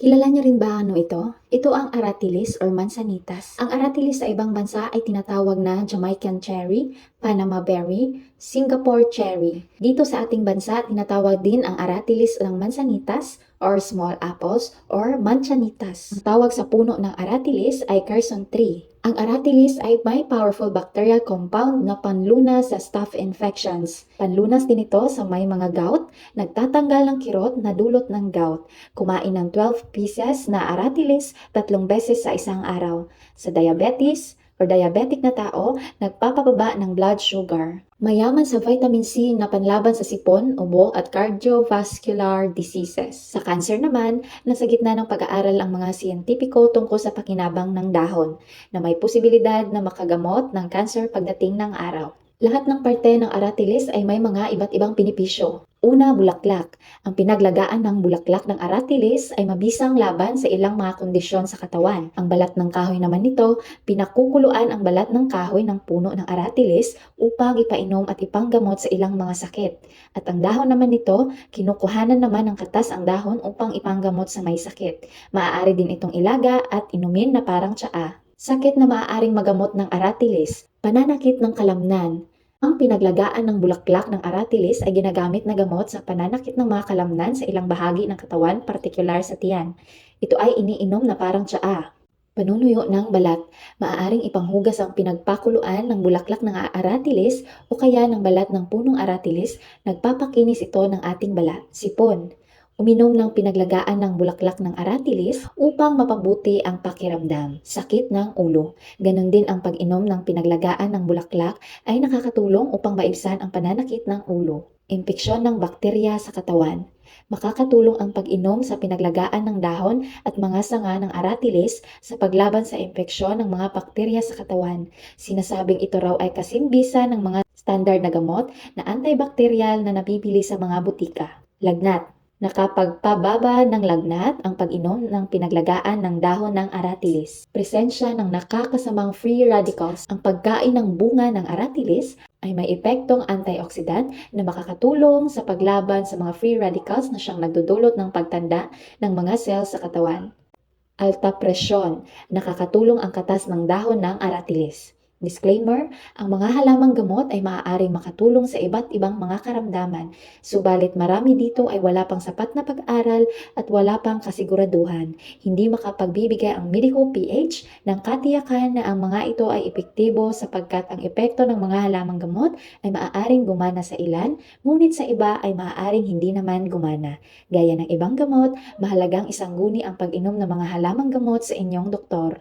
Kilala niyo rin ba ano ito? Ito ang aratilis or mansanitas. Ang aratilis sa ibang bansa ay tinatawag na Jamaican cherry, Panama berry, Singapore cherry. Dito sa ating bansa, tinatawag din ang aratilis ng mansanitas or small apples or manchanitas. Ang tawag sa puno ng aratilis ay Carson tree. Ang aratilis ay may powerful bacterial compound na panlunas sa staph infections. Panlunas din ito sa may mga gout, nagtatanggal ng kirot na dulot ng gout. Kumain ng 12 pieces na aratilis tatlong beses sa isang araw. Sa diabetes or diabetic na tao, nagpapababa ng blood sugar. Mayaman sa vitamin C na panlaban sa sipon, ubo at cardiovascular diseases. Sa cancer naman, nasa gitna ng pag-aaral ang mga siyentipiko tungkol sa pakinabang ng dahon na may posibilidad na makagamot ng cancer pagdating ng araw. Lahat ng parte ng aratilis ay may mga iba't ibang pinipisyo. Una, bulaklak. Ang pinaglagaan ng bulaklak ng aratilis ay mabisang laban sa ilang mga kondisyon sa katawan. Ang balat ng kahoy naman nito, pinakukuluan ang balat ng kahoy ng puno ng aratilis upang ipainom at ipanggamot sa ilang mga sakit. At ang dahon naman nito, kinukuhanan naman ng katas ang dahon upang ipanggamot sa may sakit. Maaari din itong ilaga at inumin na parang tsaa. Sakit na maaaring magamot ng aratilis, pananakit ng kalamnan, ang pinaglagaan ng bulaklak ng aratilis ay ginagamit na gamot sa pananakit ng mga kalamnan sa ilang bahagi ng katawan, partikular sa tiyan. Ito ay iniinom na parang tsaa. Panunuyo ng balat. Maaaring ipanghugas ang pinagpakuluan ng bulaklak ng aratilis o kaya ng balat ng punong aratilis, nagpapakinis ito ng ating balat. Sipon. Uminom ng pinaglagaan ng bulaklak ng aratilis upang mapabuti ang pakiramdam, sakit ng ulo. Ganon din ang pag-inom ng pinaglagaan ng bulaklak ay nakakatulong upang maibsan ang pananakit ng ulo. Impeksyon ng bakterya sa katawan. Makakatulong ang pag-inom sa pinaglagaan ng dahon at mga sanga ng aratilis sa paglaban sa impeksyon ng mga bakterya sa katawan. Sinasabing ito raw ay kasimbisa ng mga standard na gamot na antibacterial na nabibili sa mga butika. Lagnat. Nakapagpababa ng lagnat ang pag-inom ng pinaglagaan ng dahon ng aratilis. Presensya ng nakakasamang free radicals. Ang pagkain ng bunga ng aratilis ay may epektong antioxidant na makakatulong sa paglaban sa mga free radicals na siyang nagdudulot ng pagtanda ng mga cells sa katawan. Alta presyon. Nakakatulong ang katas ng dahon ng aratilis. Disclaimer, ang mga halamang gamot ay maaaring makatulong sa iba't ibang mga karamdaman, subalit marami dito ay wala pang sapat na pag-aral at wala pang kasiguraduhan. Hindi makapagbibigay ang medical PH ng katiyakan na ang mga ito ay epektibo sapagkat ang epekto ng mga halamang gamot ay maaaring gumana sa ilan, ngunit sa iba ay maaaring hindi naman gumana. Gaya ng ibang gamot, mahalagang isangguni ang pag-inom ng mga halamang gamot sa inyong doktor.